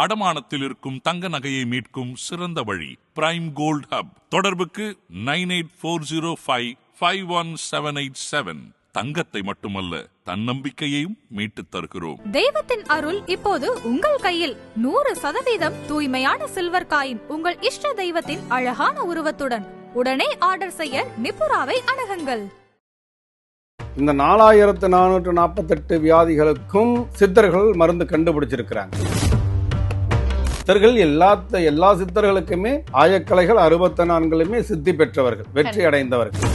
அடமானத்தில் இருக்கும் தங்க நகையை மீட்கும் சிறந்த வழி பிரைம் கோல்ட் ஹப் தொடர்புக்கு nine eight four zero five five one seven eight seven. தங்கத்தை மட்டுமல்ல தன்னம்பிக்கையையும் மீட்டுத் தருகிறோம். தெய்வத்தின் அருள் இப்போது உங்கள் கையில். நூறு சதவீதம் தூய்மையான சில்வர் காயின் உங்கள் இஷ்ட தெய்வத்தின் அழகான உருவத்துடன். உடனே ஆர்டர் செய்ய நிப்புராவை அணுகுங்கள். இந்த நாலாயிரத்து நானூற்று நாற்பத்தெட்டு வியாதிகளுக்கும் சித்தர்கள் மருந்து கண்டுபிடிச்சிருக்கிறாங்க. சித்தர்கள் எல்லா எல்லா சித்தர்களுக்குமே ஆயக்கலைகள் அறுபத்தி நான்குலுமே சித்தி பெற்றவர்கள் வெற்றி அடைந்தவர்கள்.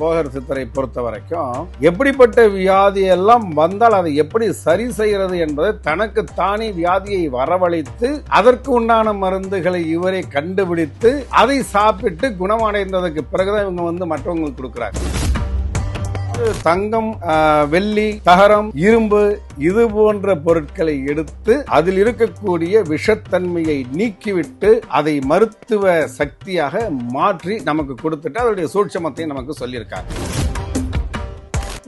போகர் சித்தரை பொறுத்த வரைக்கும் எப்படிப்பட்ட வியாதி எல்லாம் வந்தால் அதை எப்படி சரி செய்கிறது என்பதை தனக்கு தானே வியாதியை வரவழைத்து அதற்கு உண்டான மருந்துகளை இவரே கண்டுபிடித்து அதை சாப்பிட்டு குணமடைந்ததுக்கு பிறகுதான் இவங்க வந்து மற்றவங்களுக்கு கொடுக்குறாங்க. தங்கம் வெள்ளி தகரம் இரும்பு இது போன்ற பொருட்களை எடுத்து அதில் இருக்கக்கூடிய விஷத்தன்மையை நீக்கிவிட்டு அதை மருத்துவ சக்தியாக மாற்றி நமக்கு கொடுத்துட்டு அதனுடைய சூட்சமத்தையும் நமக்கு சொல்லியிருக்காங்க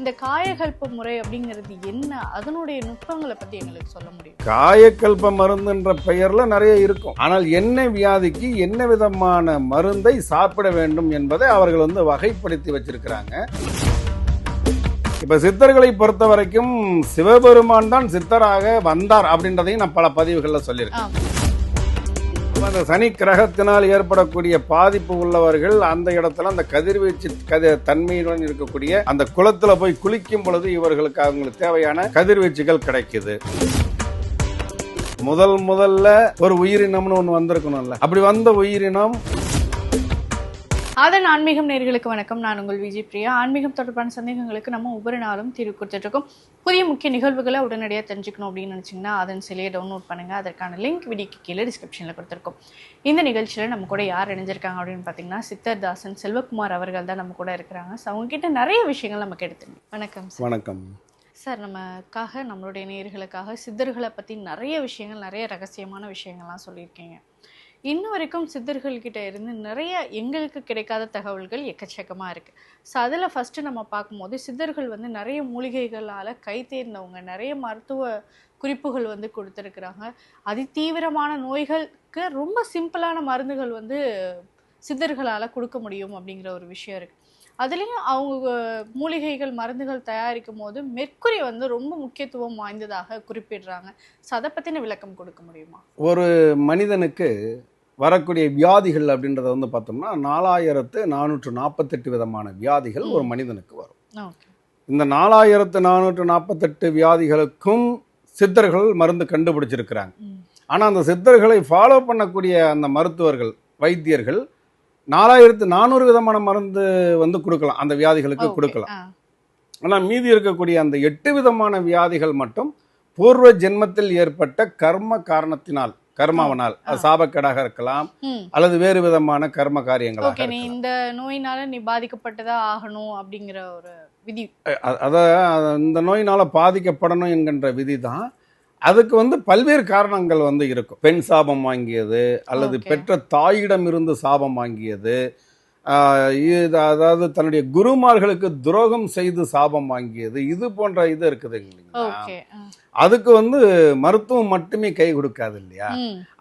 இந்த காயகல்ப முறை அப்படிங்கிறது என்ன? அதனுடைய நுட்பங்களை பத்தி எங்களுக்கு சொல்ல முடியும்? காயக்கல்ப மருந்துன்ற பெயர்ல நிறைய இருக்கும். ஆனால் என்ன வியாதிக்கு என்ன விதமான மருந்தை சாப்பிட வேண்டும் என்பதை அவர்கள் வந்து வகைப்படுத்தி வச்சிருக்கிறாங்க. இப்ப சித்தர்களை பொறுத்த வரைக்கும் சிவபெருமான் தான் சித்தராக வந்தார் அப்படின்றதையும் நான் பல பதிவுகள்ல சொல்லியிருக்கேன். அந்த சனி கிரகத்தினால் ஏற்படக்கூடிய பாதிப்பு உள்ளவர்கள் அந்த இடத்துல அந்த கதிர்வீச்சு கதி தன்மையுடன் இருக்கக்கூடிய அந்த குளத்துல போய் குளிக்கும் பொழுது இவர்களுக்கு அவங்களுக்கு தேவையான கதிர்வீச்சுகள் கிடைக்குது. முதல் முதல்ல ஒரு உயிரினம்னு ஒண்ணு வந்திருக்கணும்ல. அப்படி வந்த உயிரினம் அதன் ஆன்மீகம் நேர்களுக்கு வணக்கம். நான் உங்கள் விஜய் பிரியா. ஆன்மீகம் தொடர்பான சந்தேகங்களுக்கு நம்ம ஒவ்வொரு நாளும் தீர்வு கொடுத்துட்டு இருக்கோம் புதிய முக்கிய நிகழ்வுகளை உடனடியாக தெரிஞ்சுக்கணும் அப்படின்னு நினைச்சீங்கன்னா அதன் சிலையை டவுன்லோட் பண்ணுங்க. அதற்கான லிங்க் வீடியோக்கு கீழே டிஸ்கிரிப்ஷனில் கொடுத்துருக்கோம். இந்த நிகழ்ச்சியில் நம்ம கூட யார் இணைஞ்சிருக்காங்க அப்படின்னு பார்த்தீங்கன்னா சித்தர் தாசன் செல்வகுமார் அவர்கள் தான் நம்ம கூட இருக்கிறாங்க. ஸோ அவங்க கிட்ட நிறைய விஷயங்கள் நமக்கு எடுத்துங்க வணக்கம் சார். வணக்கம். சார் நமக்காக நம்மளுடைய நேயர்களுக்காக சித்தர்களை பற்றி நிறைய விஷயங்கள் நிறைய ரகசியமான விஷயங்கள்லாம் சொல்லியிருக்கீங்க. இன்ன வரைக்கும் சித்தர்கள்கிட்ட இருந்து நிறைய எங்களுக்கு கிடைக்காத தகவல்கள் எக்கச்சக்கமாக இருக்குது ஸோ அதில் ஃபஸ்ட்டு நம்ம பார்க்கும்போது சித்தர்கள் வந்து நிறைய மூலிகைகளால் கை தேர்ந்தவங்க நிறைய மருத்துவ குறிப்புகள் வந்து கொடுத்துருக்குறாங்க. அதிதீவிரமான நோய்களுக்கு ரொம்ப சிம்பிளான மருந்துகள் வந்து சித்தர்களால் கொடுக்க முடியும் அப்படிங்கிற ஒரு விஷயம் இருக்குது அதுலேயும் அவங்க மூலிகைகள் மருந்துகள் தயாரிக்கும் போது மெர்க்குரி வந்து ரொம்ப முக்கியத்துவம் வாய்ந்ததாக குறிப்பிடுறாங்க. ஸோ அதை பற்றின விளக்கம் கொடுக்க முடியுமா? ஒரு மனிதனுக்கு வரக்கூடிய வியாதிகள் அப்படின்றத வந்து பார்த்தோம்னா நாலாயிரத்து நானூற்று நாற்பத்தெட்டு விதமான வியாதிகள் ஒரு மனிதனுக்கு வரும் இந்த நாலாயிரத்து நானூற்று நாற்பத்தெட்டு வியாதிகளுக்கும் சித்தர்கள் மருந்து கண்டுபிடிச்சிருக்கிறாங்க. ஆனால் அந்த சித்தர்களை ஃபாலோ பண்ணக்கூடிய அந்த மருத்துவர்கள் வைத்தியர்கள் நாலாயிரத்து நானூறு விதமான மருந்து வந்து கொடுக்கலாம் அந்த வியாதிகளுக்கு. கொடுக்கலாம். ஆனால் மீதி இருக்கக்கூடிய அந்த எட்டு விதமான வியாதிகள் மட்டும் பூர்வ ஜென்மத்தில் ஏற்பட்ட கர்ம காரணத்தினால் கர்மாவனால். அது சாபக்கேடாக இருக்கலாம். அல்லது வேறு விதமான கர்ம காரியங்களாக ஓகே நீ இந்த நோயினால நீ பாதிக்கப்பட்டதா ஆகணும் அப்படிங்கிற ஒரு விதி. அ- அத அத- இந்த நோயினால பாதிக்கப்படணும் என்கின்ற விதி தான் அதுக்கு வந்து பல்வேறு காரணங்கள் வந்து இருக்கும். பெண் சாபம் வாங்கியது அல்லது. பெற்ற தாயிடம் இருந்து சாபம் வாங்கியது இது அதாவது தன்னுடைய குருமார்களுக்கு துரோகம் செய்து சாபம் வாங்கியது. இது போன்ற இது இருக்குது இல்லைங்களா? அதுக்கு வந்து மருத்துவம் மட்டுமே கை கொடுக்காது இல்லையா?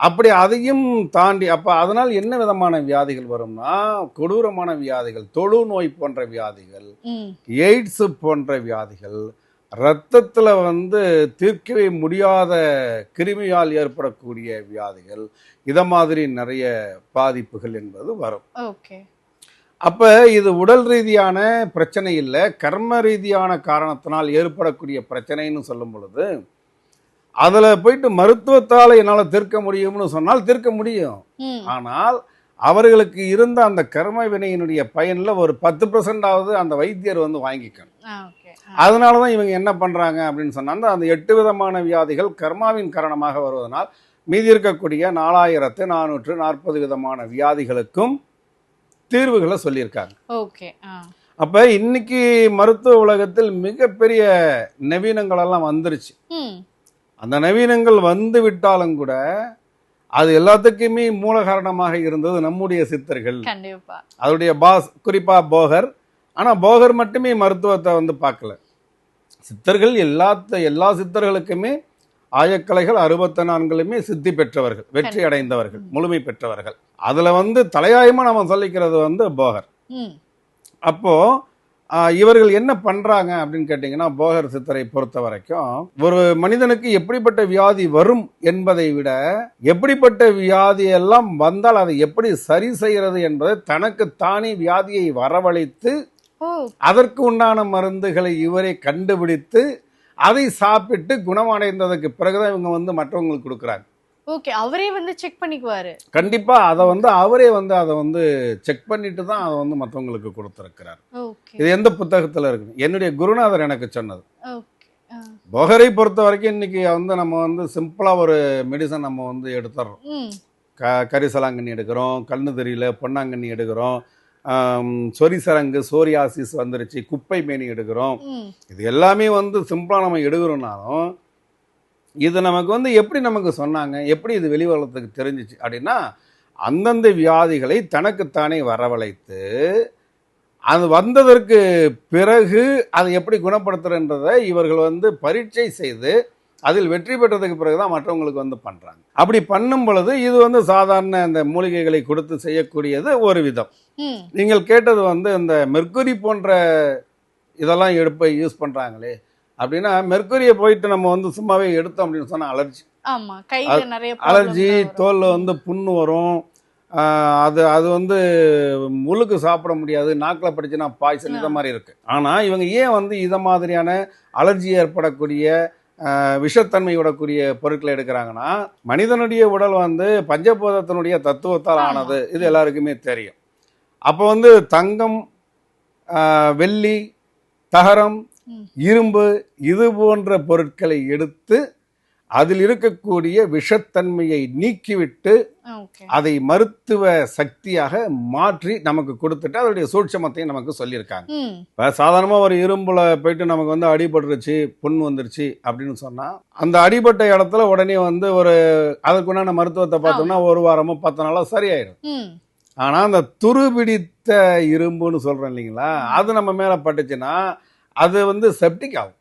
அப்படி அதையும் தாண்டி அப்ப அதனால் என்ன விதமான வியாதிகள் வரும்னா கொடூரமான வியாதிகள் தொழு நோய் போன்ற வியாதிகள் எய்ட்ஸ் போன்ற வியாதிகள் இரத்தத்துல வந்து தீர்க்கவே முடியாத கிருமியால் ஏற்படக்கூடிய வியாதிகள் இத மாதிரி நிறைய பாதிப்புகள் என்பது வரும். ஓகே. அப்ப இது உடல் ரீதியான பிரச்சனை இல்லை கர்ம ரீதியான காரணத்தினால் ஏற்படக்கூடிய பிரச்சனைன்னு சொல்லும் பொழுது அதுல போயிட்டு மருத்துவத்தால் என்னால் தீர்க்க முடியும்னு சொன்னால் தீர்க்க முடியும். ஆனால் அவர்களுக்கு இருந்த அந்த கர்ம வினையினுடைய பயன்ல ஒரு பத்து பர்சன்டாவது அந்த வைத்தியர் வந்து வாங்கிக்கணும். அதனால தான் இவங்க என்ன பண்றாங்க அப்படின்னு சொன்னா அந்த- அந்த எட்டு விதமான வியாதிகள் கர்மாவின் காரணமாக வருவதனால் மீதி இருக்கக்கூடிய நாலாயிரத்து நானூற்று நாற்பது விதமான வியாதிகளுக்கும் தீர்வுகளை சொல்லியிருக்காங்க. ஓகே அப்ப இன்னைக்கு மருத்துவ உலகத்தில் மிகப்பெரிய நவீனங்கள் எல்லாம் வந்துருச்சு அந்த நவீனங்கள் வந்து விட்டாலும் கூட அது எல்லாத்துக்குமே மூல காரணமாக இருந்தது நம்முடைய சித்தர்கள். அதோடைய பாஸ் குறிப்பா போகர். ஆனா போகர் மட்டுமே மருத்துவத்தை வந்து பார்க்கல. சித்தர்கள் எல்லா எல்லா சித்தர்களுக்குமே ஆயக்கலைகள் அறுபத்தி நான்குலுமே சித்தி பெற்றவர்கள் வெற்றி அடைந்தவர்கள் முழுமை பெற்றவர்கள். அதுல வந்து தலையாயமா நம்ம சொல்லிக்கிறது வந்து போகர். ம். அப்போ ஆஹ், இவர்கள் என்ன பண்றாங்க அப்படின்னு கேட்டிங்கன்னா போகர் சித்தரை பொறுத்த வரைக்கும் ஒரு மனிதனுக்கு எப்படிப்பட்ட வியாதி வரும் என்பதை விட எப்படிப்பட்ட வியாதி எல்லாம் வந்தால் அதை எப்படி சரி செய்கிறது என்பதை தனக்கு தானே வியாதியை வரவழைத்து அதற்கு உண்டான மருந்துகளை இவரே கண்டுபிடித்து அதை சாப்பிட்டு குணமடைந்ததுக்கு பிறகுதான் இவங்க வந்து மற்றவங்களுக்கு கொடுக்குறாங்க. ஓகே அவரே வந்து செக் பண்ணிக்குவாரு. கண்டிப்பா அதை வந்து அவரே வந்து அதை வந்து செக் பண்ணிட்டு தான் அதை வந்து மற்றவங்களுக்கு கொடுத்துருக்கிறார். இது எந்த புத்தகத்துல இருக்கு என்னுடைய குருநாதர் எனக்கு சொன்னது. புகரை பொறுத்த வரைக்கும் இன்னைக்கு வந்து நம்ம வந்து சிம்பிளா ஒரு மெடிசன் நம்ம வந்து எடுத்துடுறோம் க கரிசலாங்கண்ணி எடுக்கிறோம் கண்ணு தெரியல பொன்னாங்கண்ணி எடுக்கிறோம் சொறி சரங்கு சோரியாசிஸ் வந்துருச்சு குப்பை மேனி எடுக்கிறோம். இது எல்லாமே வந்து சிம்பிளாக நம்ம எடுக்கிறோம்னாலும் இது நமக்கு வந்து எப்படி நமக்கு சொன்னாங்க எப்படி இது வெளிவரத்துக்கு தெரிஞ்சிச்சு அப்படின்னா அந்தந்த வியாதிகளை தனக்குத்தானே வரவழைத்து அது வந்ததற்கு பிறகு அதை எப்படி குணப்படுத்துறன்றதை இவர்கள் வந்து பரீட்சை செய்து அதில் வெற்றி பெற்றதுக்கு பிறகு தான் மற்றவங்களுக்கு வந்து பண்ணுறாங்க அப்படி பண்ணும் பொழுது இது வந்து சாதாரண இந்த மூலிகைகளை கொடுத்து செய்யக்கூடியது ஒரு விதம். நீங்கள் கேட்டது வந்து இந்த மெர்க்குரி போன்ற இதெல்லாம் எடுப்ப யூஸ் பண்ணுறாங்களே அப்படின்னா மெர்க்குரியை போயிட்டு நம்ம வந்து சும்மாவே எடுத்தோம் அப்படின்னு சொன்னால் அலர்ஜி. ஆமா கையில நிறைய அலர்ஜி. தோலில் வந்து புண்ணு வரும். அது அது வந்து முழுக்கு சாப்பிட முடியாது. நாக்கில் படிச்சுன்னா பாய்சன் இதை மாதிரி இருக்கு. ஆனால் இவங்க ஏன் வந்து இதை மாதிரியான அலர்ஜி ஏற்படக்கூடிய விஷத்தன்மை விடக்கூடிய பொருட்களை எடுக்கிறாங்கன்னா மனிதனுடைய உடல் வந்து பஞ்சபூதத்தினுடைய தத்துவத்தால். ஆனது. இது எல்லாருக்குமே தெரியும். அப்போ வந்து தங்கம் வெள்ளி தகரம். இரும்பு இது போன்ற பொருட்களை எடுத்து அதில் இருக்கக்கூடிய விஷத்தன்மையை நீக்கிவிட்டு அதை மருத்துவ சக்தியாக மாற்றி நமக்கு கொடுத்துட்டு அதனுடைய சூட்சமத்தையும் நமக்கு சொல்லியிருக்காங்க. இப்போ சாதாரணமாக ஒரு இரும்புல போயிட்டு நமக்கு வந்து அடிபட்டுருச்சு புண் வந்துருச்சு அப்படின்னு சொன்னால் அந்த அடிபட்ட இடத்துல உடனே வந்து ஒரு அதுக்குண்டான மருத்துவத்தை பார்த்தோம்னா ஒரு வாரமோ பத்து நாளோ சரியாயிடும் ஆனால் அந்த துருபிடித்த இரும்புன்னு சொல்கிறோம் இல்லைங்களா? அது நம்ம மேலே பட்டுச்சுன்னா அது வந்து செப்டிக் ஆகும்.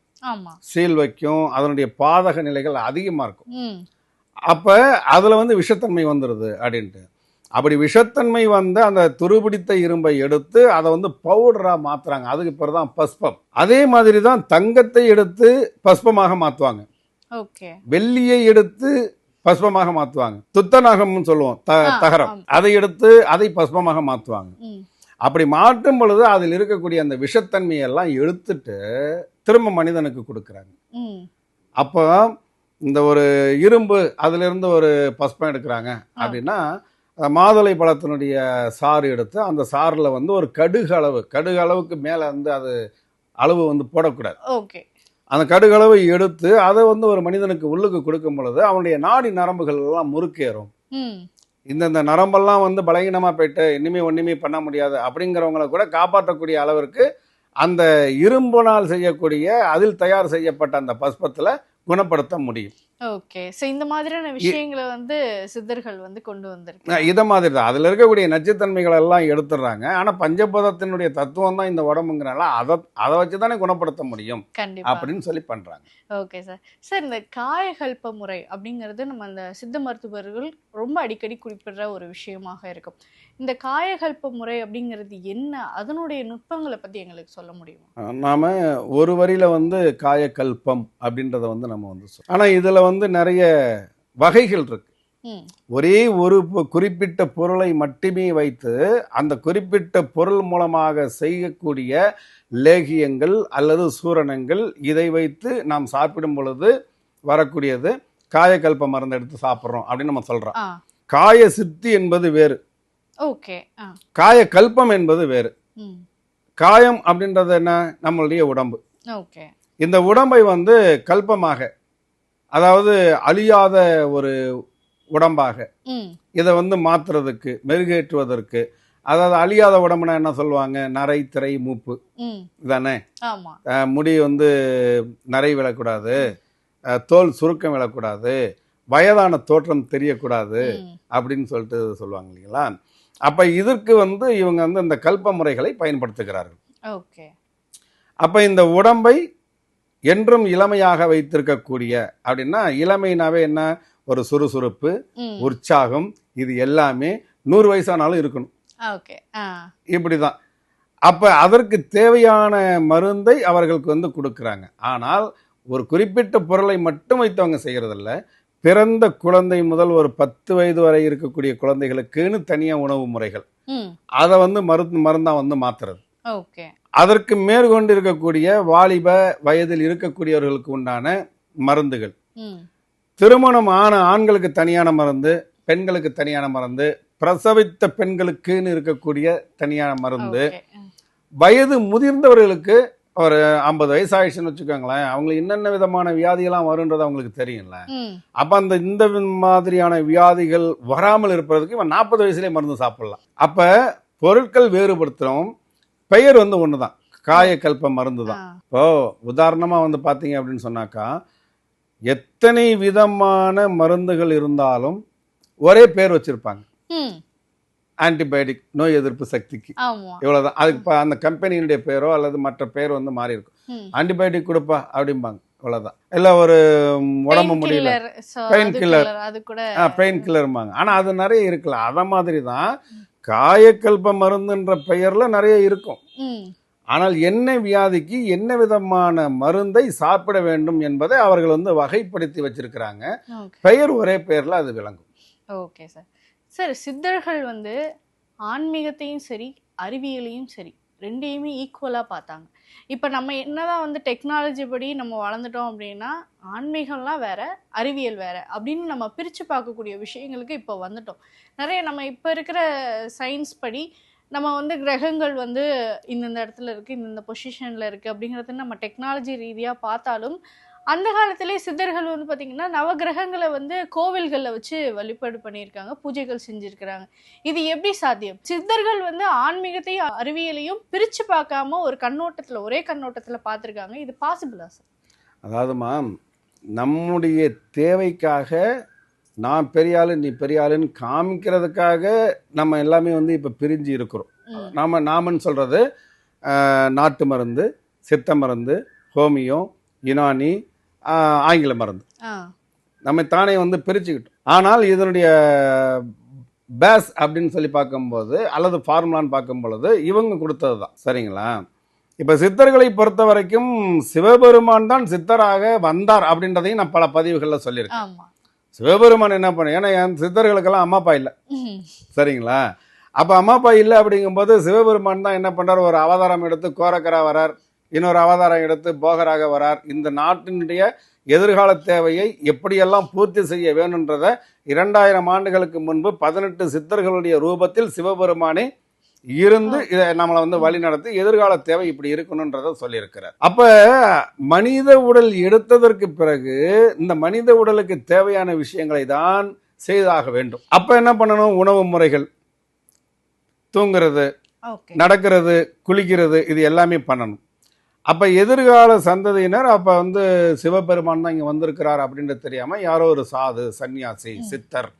சீல் வைக்கும் அதனுடைய பாதக நிலைகள் அதிகமாக இருக்கும். அப்போ அதில் வந்து விஷத்தன்மை வந்துடுது அப்படின்ட்டு. அப்படி விஷத்தன்மை வந்து அந்த துருபிடித்த இரும்பை எடுத்து அதை வந்து பவுடராக மாற்றுறாங்க அதுக்கு பிறகு தான் பஸ்பம். அதே மாதிரி தான் தங்கத்தை எடுத்து பஸ்பமாக மாற்றுவாங்க வெள்ளியை எடுத்து பஸ்பமாக மாற்றுவாங்க துத்தநாகம்னு சொல்லுவோம் த தகரம். அதை எடுத்து அதை பஸ்பமாக மாற்றுவாங்க அப்படி மாற்றும் பொழுது அதில் இருக்கக்கூடிய அந்த விஷத்தன்மையெல்லாம் எடுத்துட்டு திரும்ப மனிதனுக்கு கொடுக்குறாங்க. அப்போ இந்த ஒரு இரும்பு அதிலிருந்து ஒரு பஸ்பம் எடுக்கிறாங்க அப்படின்னா மாதுளை பழத்தினுடைய சாறு எடுத்து அந்த சாறில் வந்து ஒரு கடுகு அளவு கடுகு அளவுக்கு மேலே வந்து அது அளவு வந்து போடக்கூடாது. ஓகே. அந்த கடுகளவை எடுத்து அதை வந்து ஒரு மனிதனுக்கு உள்ளுக்கு கொடுக்கும் பொழுது அவனுடைய நாடி நரம்புகள் எல்லாம் முறுக்கேறும். இந்தந்த நரம்பெல்லாம் வந்து பலகீனமாக போயிட்டு இனிமே ஒன்றுமே பண்ண முடியாது அப்படிங்கிறவங்கள கூட காப்பாற்றக்கூடிய அளவிற்கு அந்த இரும்பினால் செய்யக்கூடிய அதில் தயார் செய்யப்பட்ட அந்த பஸ்பத்தில் குணப்படுத்த முடியும். ஓகே சோ இந்த மாதிரியான விஷயங்களை வந்து சித்தர்கள் வந்து கொண்டு வந்திருக்கு இதை மாதிரி தான். அதில் இருக்கக்கூடிய நச்சுத்தன்மைகள் எல்லாம் எடுத்துடுறாங்க. ஆனால் பஞ்சபதத்தினுடைய தத்துவம் தான் இந்த உடம்புங்கிறனால அதை அதை வச்சு தானே குணப்படுத்த முடியும் அப்படின்னு சொல்லி பண்ணுறாங்க ஓகே சார் சார் இந்த காயகல்ப முறை அப்படிங்கிறது நம்ம அந்த சித்த மருத்துவர்கள் ரொம்ப அடிக்கடி குறிப்பிடுற ஒரு விஷயமாக இருக்கும். இந்த காயகல்ப முறை அப்படிங்கிறது என்ன? அதனுடைய நுட்பங்களை பத்தி எங்களுக்கு சொல்ல முடியுமா? நாம ஒரு வரியில வந்து காயக்கல்பம் அப்படின்றத வந்து நம்ம வந்து சொல்றோம் ஆனால் இதில் வந்து நிறைய வகைகள் இருக்கு. ஒரே ஒரு குறிப்பிட்ட பொருளை மட்டுமே வைத்து அந்த குறிப்பிட்ட பொருள் மூலமாக செய்யக்கூடிய லேகியங்கள் அல்லது சூரணங்கள் இதை வைத்து நாம் சாப்பிடும் பொழுது வரக்கூடியது காயக்கல்ப மருந்து எடுத்து சாப்பிட்றோம் அப்படின்னு நம்ம சொல்றோம். ஆ. காய சித்தி என்பது வேறு. ஓகே ஆ. காயக்கல்பம் என்பது வேறு. காயம் அப்படின்றது என்ன? நம்மளுடைய உடம்பு. ஓகே. இந்த உடம்பை வந்து கல்பமாக அதாவது அழியாத ஒரு உடம்பாக இதை வந்து மாற்றுறதுக்கு மெருகேற்றுவதற்கு அதாவது அழியாத உடம்புனா என்ன சொல்லுவாங்க? நரை திரை மூப்பு. அஹ் முடி வந்து நரை விழக்கூடாது. தோல் சுருக்கம் விழக்கூடாது. வயதான தோற்றம் தெரியக்கூடாது அப்படின்னு சொல்லிட்டு சொல்லுவாங்க இல்லைங்களா? அப்போ இதற்கு வந்து இவங்க வந்து இந்த கல்ப முறைகளை பயன்படுத்துகிறார்கள். ஓகே. அப்போ இந்த உடம்பை என்றும் இளமையாக வைத்திருக்கக்கூடிய அப்படின்னா இளமைனாவே என்ன? ஒரு சுறுசுறுப்பு உற்சாகம் இது எல்லாமே நூறு வயசானாலும் இருக்கணும். ஓகே. இப்படிதான். அப்ப அதற்கு தேவையான மருந்தை அவர்களுக்கு வந்து கொடுக்குறாங்க. ஆனால் ஒரு குறிப்பிட்ட பொருளை மட்டும் வைத்தவங்க செய்யறதில்ல. பிறந்த குழந்தை முதல் ஒரு பத்து வயது வரை இருக்கக்கூடிய குழந்தைகளுக்குன்னு தனியா உணவு முறைகள். அதை வந்து மருந்து மருந்தா வந்து மாத்துறது. அதற்கு மேற்கொண்டு இருக்கக்கூடிய வாலிப வயதில் இருக்கக்கூடியவர்களுக்கு உண்டான மருந்துகள். திருமணம் ஆன ஆண்களுக்கு தனியான மருந்து பெண்களுக்கு தனியான மருந்து பிரசவித்த பெண்களுக்குன்னு இருக்கக்கூடிய தனியான மருந்து. வயது முதிர்ந்தவர்களுக்கு ஒரு ஐம்பது வயசு ஆயிடுச்சுன்னு வச்சுக்கோங்களேன் அவங்களுக்கு என்னென்ன விதமான வியாதியெல்லாம் வரும்ன்றது அவங்களுக்கு தெரியும்ல. அப்ப அந்த இந்த மாதிரியான வியாதிகள் வராமல் இருப்பதற்கு இவன் நாற்பது வயசுலயே மருந்து சாப்பிடலாம். அப்ப பொருட்கள் வேறுபடுத்துறோம். பெயர் வந்து ஒண்ணுதான். காயக்கல்ப மருந்து தான். இப்போ உதாரணமா வந்து பாத்தீங்க அப்படின்னு சொன்னாக்கா எத்தனை விதமான மருந்துகள் இருந்தாலும் ஒரே பேர் வச்சிருப்பாங்க. ஆன்டிபயோட்டிக் நோய் எதிர்ப்பு சக்திக்கு. ஆமா. இவ்வளவுதான். அதுக்கு இப்போ அந்த கம்பெனியினுடைய பேரோ அல்லது மற்ற பேர் வந்து மாறி இருக்கும் ஆன்டிபயோட்டிக் கொடுப்பா அப்படிம்பாங்க. இவ்வளவுதான். இல்ல ஒரு உடம்பு முடியல. killer, அது கூட பெயின் கில்லர்பாங்க ஆனா அது நிறைய இருக்குல்ல. அத மாதிரி தான் காயக்கல்ப மருந்துன்ற பெயர்ல நிறைய இருக்கும். ஆனால் என்ன வியாதிக்கு என்ன விதமான மருந்தை சாப்பிட வேண்டும் என்பதை அவர்கள் வந்து வகைப்படுத்தி வச்சிருக்கிறாங்க. பெயர் ஒரே பெயர்ல அது விளங்கும். Okay sir. சார் சித்தர்கள் வந்து ஆன்மீகத்தையும் சரி அறிவியலையும் சரி ரெண்டையுமே ஈக்குவலாக பார்த்தாங்க. இப்போ நம்ம என்னதான் வந்து டெக்னாலஜி படி நம்ம வளர்ந்துட்டோம் அப்படின்னா ஆன்மீகம்லாம் வேற அறிவியல் வேற அப்படின்னு நம்ம பிரித்து பார்க்கக்கூடிய விஷயங்களுக்கு இப்போ வந்துட்டோம். நிறைய நம்ம இப்போ இருக்கிற சயின்ஸ் படி நம்ம வந்து கிரகங்கள் வந்து இந்தந்த இடத்துல இருக்குது இந்தந்த பொசிஷனில் இருக்குது அப்படிங்கிறது நம்ம டெக்னாலஜி ரீதியாக பார்த்தாலும் அந்த காலத்திலே சித்தர்கள் வந்து பார்த்திங்கன்னா நவகிரகங்களை வந்து கோவில்களில் வச்சு வழிபாடு பண்ணியிருக்காங்க பூஜைகள் செஞ்சுருக்கிறாங்க. இது எப்படி சாத்தியம்? சித்தர்கள் வந்து ஆன்மீகத்தையும் அறிவியலையும் பிரித்து பார்க்காம ஒரு கண்ணோட்டத்தில் ஒரே கண்ணோட்டத்தில் பார்த்துருக்காங்க. இது பாசிபிளா சார் அதாவதுமா நம்முடைய தேவைக்காக நான் பெரிய ஆளு நீ பெரிய ஆளுன்னு காமிக்கிறதுக்காக நம்ம எல்லாமே வந்து இப்போ பிரிஞ்சு இருக்கிறோம். நாம நாமன்னு சொல்றது ஆஹ், நாட்டு மருந்து சித்த மருந்து ஹோமியோ யுனானி ஆங்கில மருந்து. நம்ம தானே வந்து பிரிச்சுக்கிட்டோம். ஆனால் இதனுடைய பேஸ் அப்படின்னு சொல்லி பார்க்கும்போது அல்லது ஃபார்முலான்னு பார்க்கும் பொழுது இவங்க கொடுத்தது தான் சரிங்களா? இப்போ சித்தர்களை பொறுத்த வரைக்கும் சிவபெருமான் தான் சித்தராக வந்தார் அப்படின்றதையும் நான் பல பதிவுகளில் சொல்லியிருக்கேன். சிவபெருமான் என்ன பண்ண ஏன்னா என் சித்தர்களுக்கெல்லாம் அம்மா அப்பா இல்லை. சரிங்களா? அப்போ அம்மா அப்பா இல்லை அப்படிங்கும்போது சிவபெருமான் தான் என்ன பண்றார்? ஒரு அவதாரம் எடுத்து கோரக்கரா வரார். இன்னொரு அவதாரம் எடுத்து போகராக வரார். இந்த நாட்டினுடைய எதிர்கால தேவையை எப்படியெல்லாம் பூர்த்தி செய்ய வேணுன்றத இரண்டாயிரம் ஆண்டுகளுக்கு முன்பு பதினெட்டு சித்தர்களுடைய ரூபத்தில் சிவபெருமானே இருந்து இதை நம்மளை வந்து வழி நடத்தி எதிர்கால தேவை இப்படி இருக்கணுன்றத சொல்லியிருக்கிறார். அப்ப மனித உடல் எடுத்ததற்கு பிறகு இந்த மனித உடலுக்கு தேவையான விஷயங்களை தான் செய்தாக வேண்டும். அப்ப என்ன பண்ணணும்? உணவு முறைகள் தூங்குறது நடக்கிறது குளிக்கிறது இது எல்லாமே பண்ணணும். அப்ப எதிர்கால சந்ததியினர் அப்ப வந்து சிவபெருமான் தான் இங்க வந்திருக்கிறார் அப்படின்றது தெரியாம யாரோ ஒரு சாது சன்னியாசி சித்தர்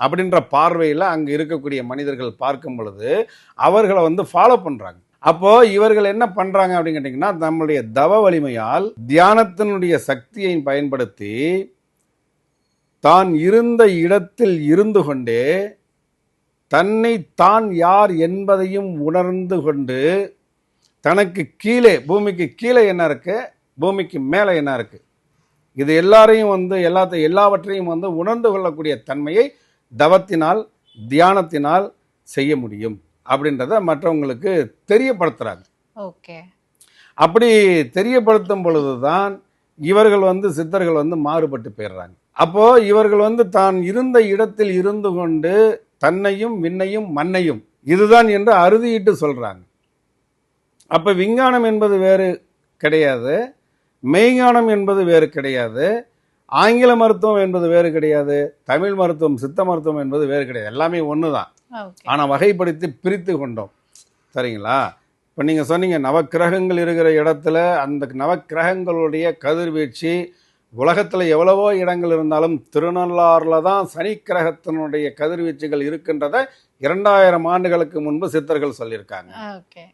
அப்படின்ற பார்வையில அங்க இருக்கக்கூடிய மனிதர்கள் பார்க்கும் பொழுது அவர்களை வந்து ஃபாலோ பண்றாங்க. அப்போ இவர்கள் என்ன பண்றாங்க அப்படின்னு கேட்டீங்கன்னா நம்மளுடைய தவ வலிமையால் தியானத்தினுடைய சக்தியை பயன்படுத்தி தான் இருந்த இடத்தில் இருந்து கொண்டே தன்னை தான் யார் என்பதையும் உணர்ந்து கொண்டு தனக்கு கீழே பூமிக்கு கீழே என்ன இருக்கு? பூமிக்கு மேலே என்ன இருக்கு? இது எல்லாரையும் வந்து எல்லாத்த எல்லாவற்றையும் வந்து உணர்ந்து கொள்ளக்கூடிய தன்மையை தவத்தினால் தியானத்தினால் செய்ய முடியும் அப்படின்றத மற்றவங்களுக்கு தெரியப்படுத்துறாங்க. ஓகே. அப்படி தெரியப்படுத்தும் பொழுதுதான் இவர்கள் வந்து சித்தர்கள் வந்து மாறுபட்டு போயிடுறாங்க. அப்போ இவர்கள் வந்து தான் இருந்த இடத்தில் இருந்து கொண்டு தன்னையும் விண்ணையும் மண்ணையும் இதுதான் என்று அறுதியிட்டு சொல்றாங்க. அப்ப விஞ்ஞானம் என்பது வேறு கிடையாது. மெய்ஞானம் என்பது வேறு கிடையாது. ஆங்கில மருத்துவம் என்பது வேறு கிடையாது. தமிழ் மருத்துவம் சித்த மருத்துவம் என்பது வேறு கிடையாது. எல்லாமே ஒன்று தான் ஆனால் வகைப்படுத்தி பிரித்து கொண்டோம். சரிங்களா? இப்போ நீங்கள் சொன்னீங்க நவக்கிரகங்கள் இருக்கிற இடத்துல அந்த நவக்கிரகங்களுடைய கதிர்வீழ்ச்சி உலகத்தில் எவ்வளவோ இடங்கள் இருந்தாலும் திருநள்ளாறில் தான் சனி கிரகத்தினுடைய கதிர்வீச்சுகள் இருக்கின்றத இரண்டாயிரம் ஆண்டுகளுக்கு முன்பு சித்தர்கள் சொல்லியிருக்காங்க. ஓகே.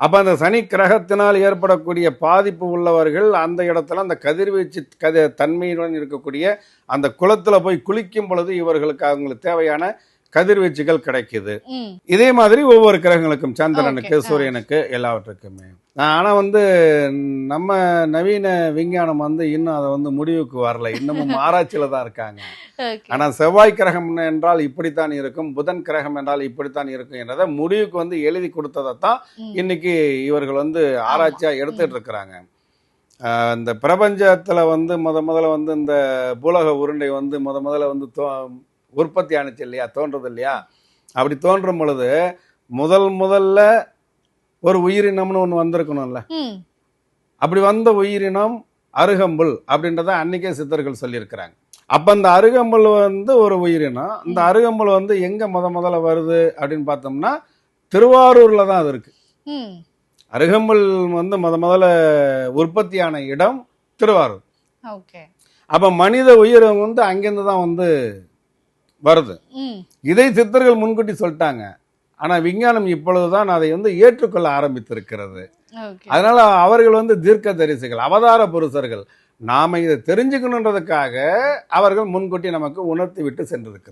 அப்போ அந்த சனி கிரகத்தினால் ஏற்படக்கூடிய பாதிப்பு உள்ளவர்கள் அந்த இடத்துல அந்த கதிர்வீச்சு கதி தன்மையுடன் இருக்கக்கூடிய அந்த குளத்தில் போய் குளிக்கும் பொழுது இவர்களுக்கு அவங்களுக்கு தேவையான கதிர்வீச்சுகள் கிடைக்குது. இதே மாதிரி ஒவ்வொரு கிரகங்களுக்கும் சந்திரனுக்கு. சூரியனுக்கு எல்லாவற்றுக்குமே. ஆனா வந்து நம்ம நவீன விஞ்ஞானம் வந்து இன்னும் அதை வந்து முடிவுக்கு வரல. இன்னமும் ஆராய்ச்சியில தான் இருக்காங்க. ஆனா செவ்வாய் கிரகம் என்றால் இப்படித்தான் இருக்கும் புதன் கிரகம் என்றால் இப்படித்தான் இருக்கும் என்றதை முடிவுக்கு வந்து எழுதி கொடுத்ததை தான். இன்னைக்கு இவர்கள் வந்து ஆராய்ச்சியா எடுத்துட்டு இருக்கிறாங்க. இந்த பிரபஞ்சத்துல வந்து முத முதல்ல வந்து இந்த பூலக உருண்டை வந்து முத முதல்ல வந்து உற்பத்தி ஆணுச்சு இல்லையா? தோன்றது இல்லையா? அப்படி தோன்றும் பொழுது முதல் முதல்ல ஒரு உயிரினம்னு ஒன்று வந்திருக்கணும்ல. அப்படி வந்த உயிரினம் அருகம்புல் அப்படின்றத அன்னைக்கே சித்தர்கள் சொல்லியிருக்கிறாங்க. அப்ப அந்த அருகம்புல் வந்து ஒரு உயிரினம். இந்த அருகம்புல் வந்து எங்க முத முதல்ல வருது அப்படின்னு பார்த்தோம்னா திருவாரூர்ல தான் அது இருக்கு. அருகம்புல் வந்து முத முதல்ல உற்பத்தியான இடம் திருவாரூர். அப்ப மனித உயிரினம் வந்து அங்கிருந்து தான் வந்து வருது. இதை சித்தர்கள் முன்கூட்டி சொல்லிட்டாங்க. ஆனா விஞ்ஞானம் இப்பொழுதுதான் அதை வந்து ஏற்றுக்கொள்ள ஆரம்பித்திருக்கிறது. அதனால அவர்கள் வந்து தீர்க்க தரிசிகள் அவதார புருஷர்கள். நாம இதை தெரிஞ்சுக்கணுன்றதுக்காக அவர்கள் முன்கூட்டி நமக்கு உணர்த்தி விட்டு சென்றிருக்கிறார்